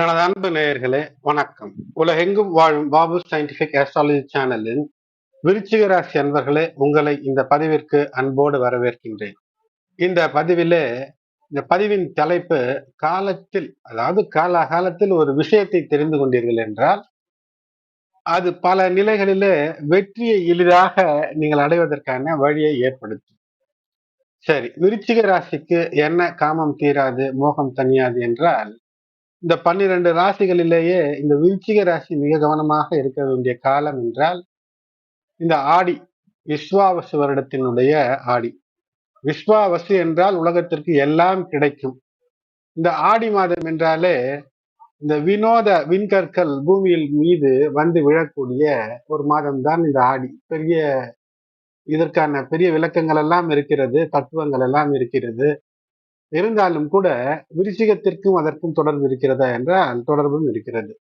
எனது அன்பு நேயர்களே வணக்கம். உலகெங்கும் வாழும் பாபு சயின்டிபிக் ஆஸ்ட்ராலஜி சேனலின் விருச்சிக ராசி அன்பர்களே உங்களை இந்த பதிவிற்கு அன்போடு வரவேற்கின்றேன். இந்த பதிவிலே இந்த பதிவின் தலைப்பு காலத்தில் அதாவது காலகாலத்தில் ஒரு விஷயத்தை தெரிந்து கொண்டீர்கள் என்றால் அது பல நிலைகளிலே வெற்றியை எளிதாக நீங்கள் அடைவதற்கான வழியை ஏற்படுத்தும். சரி விருச்சிக ராசிக்கு என்ன காமம் தீராது மோகம் தனியாது என்றால் இந்த பன்னிரண்டு ராசிகளிலேயே இந்த விருச்சிக ராசி மிக கவனமாக இருக்க வேண்டிய காலம் என்றால் இந்த ஆடி விஸ்வாவசு வருடத்தினுடைய ஆடி. விஸ்வாவசு என்றால் உலகத்திற்கு எல்லாம் கிடைக்கும். இந்த ஆடி மாதம் என்றாலே இந்த வினோத விண்கற்கள் பூமியில் மீது வந்து விழக்கூடிய ஒரு மாதம் தான் இந்த ஆடி. பெரிய இதற்கான பெரிய விளக்கங்கள் எல்லாம் இருக்கிறது தத்துவங்கள் எல்லாம் இருக்கிறது. இருந்தாலும் கூட விருச்சிகத்திற்கும் அதற்கும் தொடர்பு இருக்கிறதா என்றால் தொடர்பும் இருக்கிறது.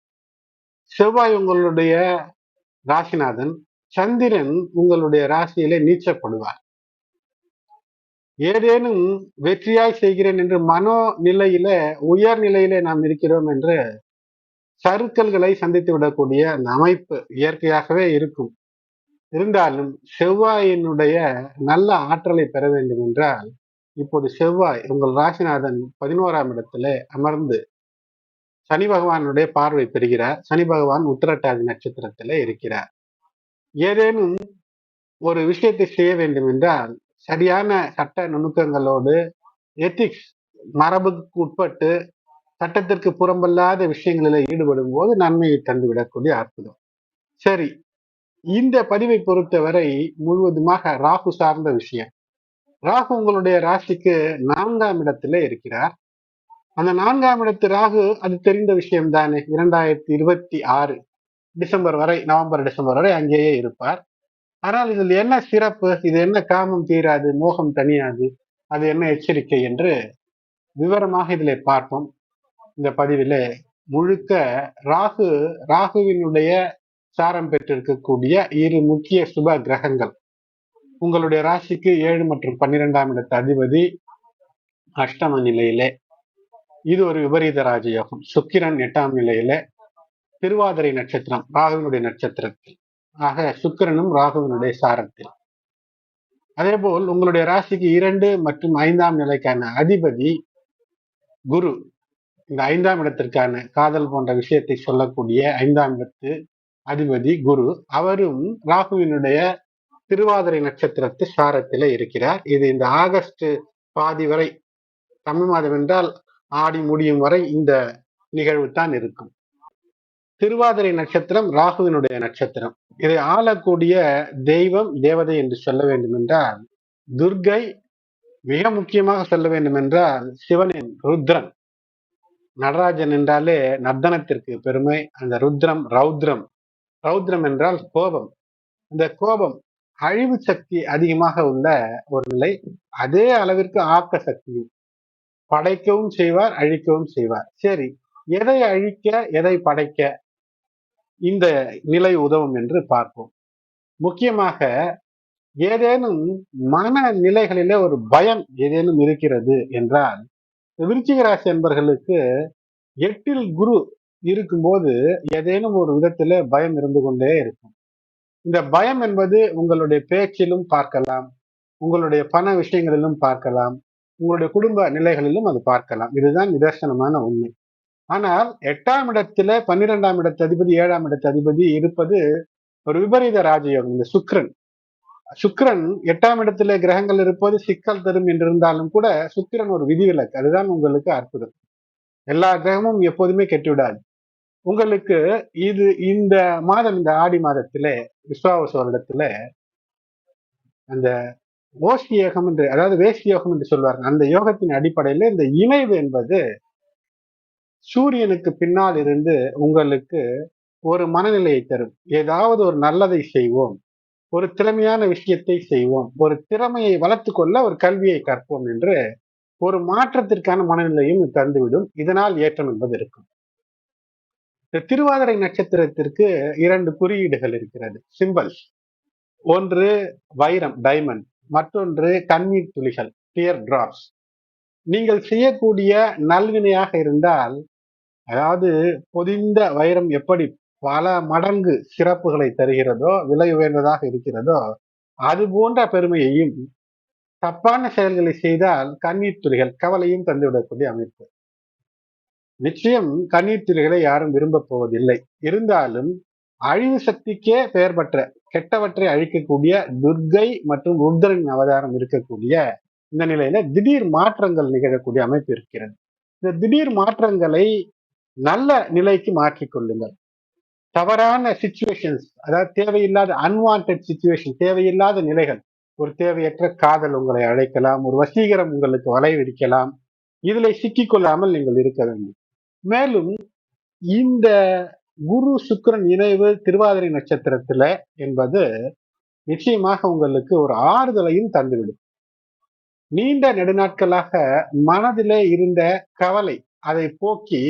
செவ்வாய் உங்களுடைய ராசிநாதன் சந்திரன் உங்களுடைய ராசியிலே நீச்சப்படுவார். ஏதேனும் வெற்றியாய் செய்கிறேன் என்று மனோ நிலையில உயர் நிலையிலே நாம் இருக்கிறோம் என்று சருக்கல்களை சந்தித்து விடக்கூடிய அந்த அமைப்பு இயற்கையாகவே இருக்கும். இருந்தாலும் செவ்வாயினுடைய நல்ல ஆற்றலை பெற வேண்டும் என்றால் இப்போது செவ்வாய் உங்கள் ராசிநாதன் பதினோராம் இடத்துல அமர்ந்து சனி பகவானுடைய பார்வை பெறுகிறார். சனி பகவான் உத்திரட்டாதி நட்சத்திரத்துல இருக்கிறார். ஏதேனும் ஒரு விஷயத்தை செய்ய வேண்டும் என்றால் சரியான சட்ட நுணுக்கங்களோடு எத்திக்ஸ் மரபுக்கு உட்பட்டு சட்டத்திற்கு புறம்பல்லாத விஷயங்களில் ஈடுபடும் போது நன்மையை தந்துவிடக்கூடிய அற்புதம். சரி இந்த பதிவை பொறுத்தவரை முழுவதுமாக ராகு சார்ந்த விஷயம். ராகு உங்களுடைய ராசிக்கு நான்காம் இடத்துல இருக்கிறார். அந்த நான்காம் இடத்து ராகு அது தெரிந்த விஷயம் தானே. இரண்டாயிரத்தி இருபத்தி ஆறு டிசம்பர் வரை நவம்பர் டிசம்பர் வரை அங்கேயே இருப்பார். ஆனால் இதில் என்ன சிறப்பு? இது என்ன காமம் தீராது மோகம் தனியாது அது என்ன எச்சரிக்கை என்று விவரமாக இதில் பார்ப்போம். இந்த பதிவிலே முழுக்க ராகு ராகுவினுடைய சாரம் பெற்றிருக்கக்கூடிய இரு முக்கிய சுப கிரகங்கள். உங்களுடைய ராசிக்கு ஏழு மற்றும் பன்னிரெண்டாம் இடத்து அதிபதி அஷ்டம நிலையிலே. இது ஒரு விபரீத ராஜயோகம். சுக்கிரன் எட்டாம் நிலையில. திருவாதிரை நட்சத்திரம் ராகுவினுடைய நட்சத்திரத்தில். ஆக சுக்கிரனும் ராகுவினுடைய சாரத்தில். அதே போல் உங்களுடைய ராசிக்கு இரண்டு மற்றும் ஐந்தாம் நிலைக்கான அதிபதி குரு. இந்த ஐந்தாம் இடத்திற்கான காதல் போன்ற விஷயத்தை சொல்லக்கூடிய ஐந்தாம் இடத்து அதிபதி குரு. அவரும் ராகுவினுடைய திருவாதிரை நட்சத்திரத்து சாரத்தில் இருக்கிறார். இது இந்த ஆகஸ்ட் பாதி வரை தமிழ் மாதம் என்றால் ஆடி முடியும் வரை இந்த நிகழ்வு தான் இருக்கும். திருவாதிரை நட்சத்திரம் ராகுவினுடைய நட்சத்திரம். இதை ஆளக்கூடிய தெய்வம் தேவதை என்று சொல்ல வேண்டும் என்றால் துர்கை மிக முக்கியமாக சொல்ல வேண்டும் என்றால் சிவனின் ருத்ரன். நடராஜன் என்றாலே நர்தனத்திற்கு பெருமை. அந்த ருத்ரம் ரௌத்ரம். ரௌத்ரம் என்றால் கோபம். இந்த கோபம் அழிவு சக்தி அதிகமாக உள்ள ஒரு நிலை அதே அளவிற்கு ஆக்க சக்தியும். படைக்கவும் செய்வார் அழிக்கவும் செய்வார். சரி எதை அழிக்க எதை படைக்க இந்த நிலை உதவும் என்று பார்ப்போம். முக்கியமாக ஏதேனும் மன நிலைகளிலே ஒரு பயம் ஏதேனும் இருக்கிறது என்றால் விருச்சிக ராசி என்பர்களுக்கு எட்டில் குரு இருக்கும்போது ஏதேனும் ஒரு விதத்துல பயம் இருந்து கொண்டே இருக்கும். இந்த பயம் என்பது உங்களுடைய பேச்சிலும் பார்க்கலாம் உங்களுடைய பண விஷயங்களிலும் பார்க்கலாம் உங்களுடைய குடும்ப நிலைகளிலும் அது பார்க்கலாம். இதுதான் நிதர்சனமான உண்மை. ஆனால் எட்டாம் இடத்துல பன்னிரெண்டாம் இடத்து அதிபதி ஏழாம் இடத்து அதிபதி இருப்பது ஒரு விபரீத ராஜயோகம். இந்த சுக்ரன் சுக்ரன் எட்டாம் இடத்துல கிரகங்கள் இருப்பது சிக்கல் தரும் என்றிருந்தாலும் கூட சுக்கிரன் ஒரு விதிவிலக்கு. அதுதான் உங்களுக்கு அற்புதம். எல்லா கிரகமும் எப்போதுமே கெட்டுவிடாது. உங்களுக்கு இது இந்த மாதம் இந்த ஆடி மாதத்திலே விஸ்வாவச வருடத்துல அந்த ஓஷ்டி யோகம் என்று அதாவது வேஷ்டி யோகம் என்று சொல்வார்கள். அந்த யோகத்தின் அடிப்படையில இந்த இணைவு என்பது சூரியனுக்கு பின்னால் இருந்து உங்களுக்கு ஒரு மனநிலையை தரும். ஏதாவது ஒரு நல்லதை செய்வோம். ஒரு திறமையான விஷயத்தை செய்வோம். ஒரு திறமையை வளர்த்து கொள்ள ஒரு கல்வியை கற்போம் என்று ஒரு மாற்றத்திற்கான மனநிலையும் தந்துவிடும். இதனால் ஏற்றம் என்பது இருக்கும். இந்த திருவாதிரை நட்சத்திரத்திற்கு இரண்டு குறியீடுகள் இருக்கிறது. சிம்பிள்ஸ் ஒன்று வைரம் டைமண்ட் மற்றொன்று கண்ணீர் துளிகள் டியர் டிராப்ஸ் நீங்கள் செய்யக்கூடிய நல்வினையாக இருந்தால் அதாவது பொதிந்த வைரம் எப்படி பல மடங்கு சிறப்புகளை தருகிறதோ விலை உயர்ந்ததாக இருக்கிறதோ அது போன்ற பெருமையையும் தப்பான செயல்களை செய்தால் கண்ணீர் துளிகள் கவலையும் தந்துவிடக்கூடிய அமைப்பு. நிச்சயம் கண்ணீர் துளிகளை யாரும் விரும்ப போவதில்லை. இருந்தாலும் அழிவு சக்திக்கே பெயர் பெற்ற கெட்டவற்றை அழிக்கக்கூடிய துர்கை மற்றும் ருத்ரனின் அவதாரம் இருக்கக்கூடிய இந்த நிலையில திடீர் மாற்றங்கள் நிகழக்கூடிய அமைப்பு இருக்கிறது. இந்த திடீர் மாற்றங்களை நல்ல நிலைக்கு மாற்றிக்கொள்ளுங்கள் தவறான சுச்சுவேஷன்ஸ் அதாவது தேவையில்லாத அன்வான்ட் சுச்சுவேஷன் தேவையில்லாத நிலைகள் ஒரு தேவையற்ற காதல் உங்களை அழைக்கலாம் ஒரு வசீகரம் உங்களுக்கு வலை விரிக்கலாம் இதில் சிக்கிக்கொள்ளாமல் நீங்கள் இருக்க வேண்டும். மேலும் இந்த குரு சுக்கரன் இணைவு திருவாதிரை நட்சத்திரத்துல என்பது நிச்சயமாக உங்களுக்கு ஒரு ஆறுதலையும் தந்துவிடும். நீண்ட நெடுநாட்களாக மனதிலே இருந்த கவலை அதை போக்கி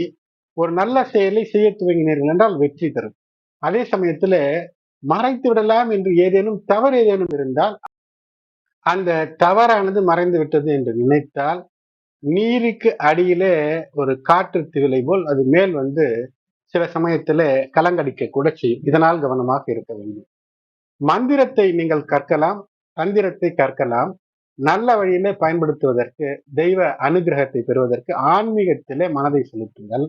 ஒரு நல்ல செயலை செய்ய துவங்கினீர்கள் என்றால் வெற்றி தரும். அதே சமயத்துல மறைத்து விடலாம் என்று ஏதேனும் தவறு ஏதேனும் இருந்தால் அந்த தவறானது மறைந்து விட்டது என்று நினைத்தால் நீருக்கு அடியிலே ஒரு காற்று திவிலை போல் அது மேல் வந்து சில சமயத்துல கலங்கடிக்க கூட செய்யும். இதனால் கவனமாக இருக்க வேண்டும். மந்திரத்தை நீங்கள் கற்கலாம் தந்திரத்தை கற்கலாம். நல்ல வழியிலே பயன்படுத்துவதற்கு தெய்வ அனுகிரகத்தை பெறுவதற்கு ஆன்மீகத்திலே மனதை செலுத்துங்கள்.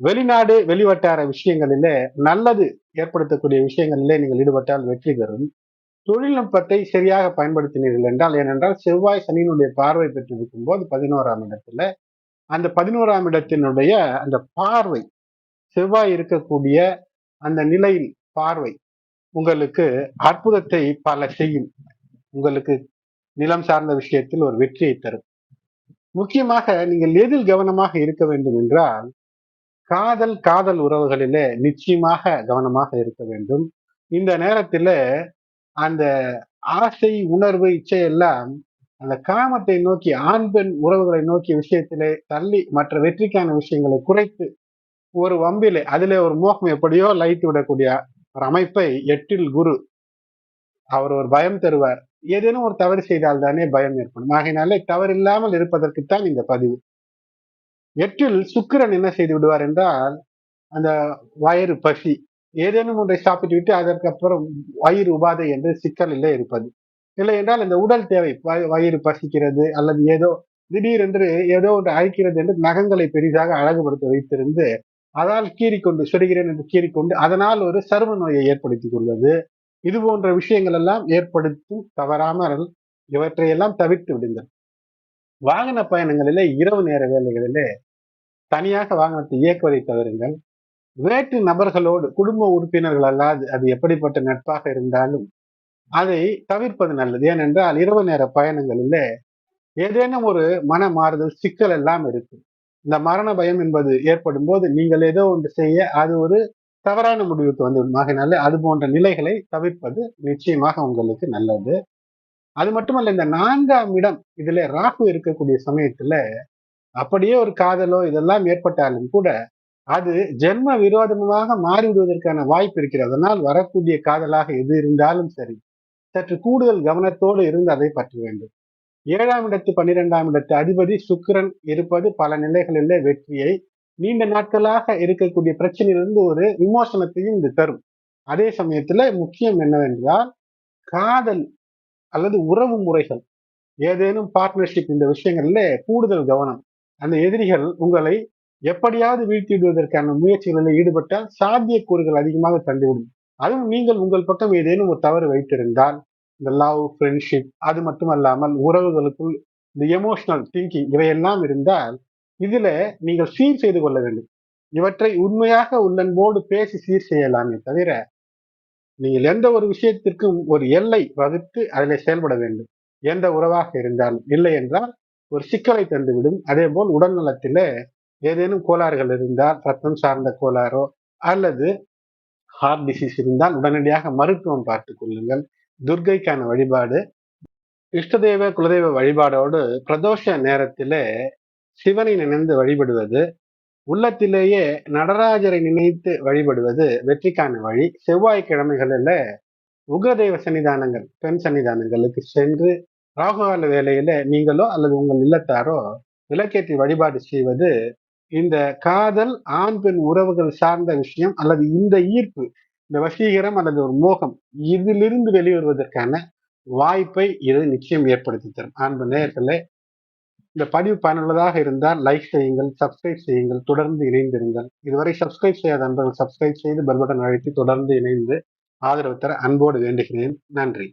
வெளிநாடு வெளிவட்டார விஷயங்களிலே நல்லது ஏற்படுத்தக்கூடிய விஷயங்களிலே நீங்கள் ஈடுபட்டால் வெற்றி பெறும். தொழில்நுட்பத்தை சரியாக பயன்படுத்தினீர்கள் என்றால் ஏனென்றால் செவ்வாய் சனியினுடைய பார்வை பெற்றிருக்கும் போது பதினோராம் இடத்துல அந்த பதினோராம் இடத்தினுடைய அந்த பார்வை செவ்வாய் இருக்கக்கூடிய அந்த நிலையில் பார்வை உங்களுக்கு அற்புதத்தை பல செய்யும். உங்களுக்கு நிலம் சார்ந்த விஷயத்தில் ஒரு வெற்றியை தரும். முக்கியமாக நீங்கள் எதில் கவனமாக இருக்க வேண்டும் என்றால் காதல் காதல் உறவுகளிலே நிச்சயமாக கவனமாக இருக்க வேண்டும். இந்த நேரத்தில் அந்த ஆசை உணர்வு இச்சையெல்லாம் அந்த காமத்தை நோக்கி ஆண் பெண் உறவுகளை நோக்கிய விஷயத்திலே தள்ளி மற்ற வெற்றிக்கான விஷயங்களை குறைத்து ஒரு வம்பிலே அதிலே ஒரு மோகம் எப்படியோ லைட் விடக்கூடிய ஒரு அமைப்பை எட்டில் குரு அவர் ஒரு பயம் தருவார். ஏதேனும் ஒரு தவறு செய்தால் தானே பயம் ஏற்படும். ஆகையினாலே தவறு இல்லாமல் இருப்பதற்குத்தான் இந்த பதிவு. எட்டில் சுக்கிரன் என்ன செய்து விடுவார் என்றால் அந்த வயிறு பசி ஏதேனும் ஒன்றை சாப்பிட்டு விட்டு அதற்கப்புறம் வயிறு உபாதை என்று சிக்கலிலே இருப்பது. இல்லை என்றால் இந்த உடல் தேவை வயிறு பசிக்கிறது அல்லது ஏதோ திடீரென்று ஏதோ ஒன்று அழைக்கிறது என்று நகங்களை பெரிதாக அழகுபடுத்த வைத்திருந்து அதால் கீறிக்கொண்டு சுடுகிறேன் என்று கீறிக்கொண்டு அதனால் ஒரு சரும நோயை ஏற்படுத்திக் கொள்வது. இது போன்ற விஷயங்கள் எல்லாம் ஏற்படுத்தும் தவறாமல் இவற்றையெல்லாம் தவிர்த்து விடுங்கள். வாகன பயணங்களிலே இரவு நேர வேலைகளிலே தனியாக வாகனத்தை இயக்குவதை தவிருங்கள். வேற்று நபர்களோடு குடும்ப உறுப்பினர்கள் அல்லாது அது எப்படிப்பட்ட நட்பாக இருந்தாலும் அதை தவிர்ப்பது நல்லது. ஏனென்றால் இரவு நேர பயணங்களில் ஏதேனும் ஒரு மன மாறுதல் சிக்கல் எல்லாம் இருக்கு இந்த மரண பயம் என்பது ஏற்படும் போது நீங்கள் ஏதோ ஒன்று செய்ய அது ஒரு தவறான முடிவுக்கு வந்து ஆகினால அது போன்ற நிலைகளை தவிர்ப்பது நிச்சயமாக உங்களுக்கு நல்லது. அது மட்டுமல்ல இந்த நான்காம் இடம் இதுல ராகு இருக்கக்கூடிய சமயத்துல அப்படியே ஒரு காதலோ இதெல்லாம் ஏற்பட்டாலும் கூட அது ஜென்ம விரோதமாக மாறிவிடுவதற்கான வாய்ப்பு இருக்கிறது. அதனால் வரக்கூடிய காதலாக எது இருந்தாலும் சரி சற்று கூடுதல் கவனத்தோடு இருந்து அதை பற்ற வேண்டும். ஏழாம் இடத்து பன்னிரெண்டாம் இடத்து அதிபதி சுக்கிரன் இருப்பது பல நிலைகளில் வெற்றியை நீண்ட நாட்களாக இருக்கக்கூடிய பிரச்சனையிலிருந்து ஒரு விமோசனத்தையும் இது தரும். அதே சமயத்துல முக்கியம் என்னவென்றால் காதல் அல்லது உறவு முறைகள் ஏதேனும் பார்ட்னர்ஷிப் இந்த விஷயங்கள்ல கூடுதல் கவனம். அந்த எதிரிகள் உங்களை எப்படியாவது வீழ்த்திவிடுவதற்கான முயற்சிகளில் ஈடுபட்டால் சாத்தியக்கூறுகள் அதிகமாக தந்துவிடும் அதுவும் நீங்கள் உங்கள் பக்கம் ஏதேனும் ஒரு தவறு வைத்திருந்தால் இந்த லவ் ஃப்ரெண்ட்ஷிப் அது மட்டுமல்லாமல் உறவுகளுக்குள் இந்த எமோஷனல் திங்கிங் இவையெல்லாம் இருந்தால் இதுல நீங்கள் சீர் செய்து கொள்ள வேண்டும். இவற்றை உண்மையாக உள்ளன்போடு பேசி சீர் செய்யலாமே தவிர நீங்கள் எந்த ஒரு விஷயத்திற்கும் ஒரு எல்லை வகுத்து அதில் செயல்பட வேண்டும். எந்த உறவாக இருந்தாலும் இல்லை என்றால் ஒரு சிக்கலை தந்துவிடும். அதே போல் உடல் நலத்திலே ஏதேனும் கோளாறுகள் இருந்தால் ரத்தம் சார்ந்த கோளாறோ அல்லது ஹார்ட் டிசீஸ் இருந்தால் உடனடியாக மருத்துவம் பார்த்து கொள்ளுங்கள். துர்கைக்கான வழிபாடு. இஷ்டதெய்வ குலதெய்வ வழிபாடோடு பிரதோஷ நேரத்திலே சிவனை நினைந்து வழிபடுவது உள்ளத்திலேயே நடராஜரை நினைத்து வழிபடுவது வெற்றிக்கான வழி. செவ்வாய்க்கிழமைகளில் உகதெய்வ சன்னிதானங்கள் பெண் சன்னிதானங்களுக்கு சென்று ராகுகால வேலையில நீங்களோ அல்லது உங்கள் இல்லத்தாரோ விளக்கேற்றி வழிபாடு செய்வது இந்த காதல் ஆண் பெண் உறவுகள் சார்ந்த விஷயம் அல்லது இந்த ஈர்ப்பு இந்த வசீகரம் அல்லது ஒரு மோகம் இதிலிருந்து வெளிவருவதற்கான வாய்ப்பை இது நிச்சயம் ஏற்படுத்தி தரும். அன்பு நேயர்களே இந்த பதிவு பயனுள்ளதாக இருந்தால் லைக் செய்யுங்கள் சப்ஸ்கிரைப் செய்யுங்கள் தொடர்ந்து இணைந்திருங்கள். இதுவரை சப்ஸ்கிரைப் செய்யாத அன்பர்கள் சப்ஸ்கிரைப் செய்து பெல் பட்டன் அழைத்து தொடர்ந்து இணைந்து ஆதரவு தர அன்போடு வேண்டுகிறேன். நன்றி.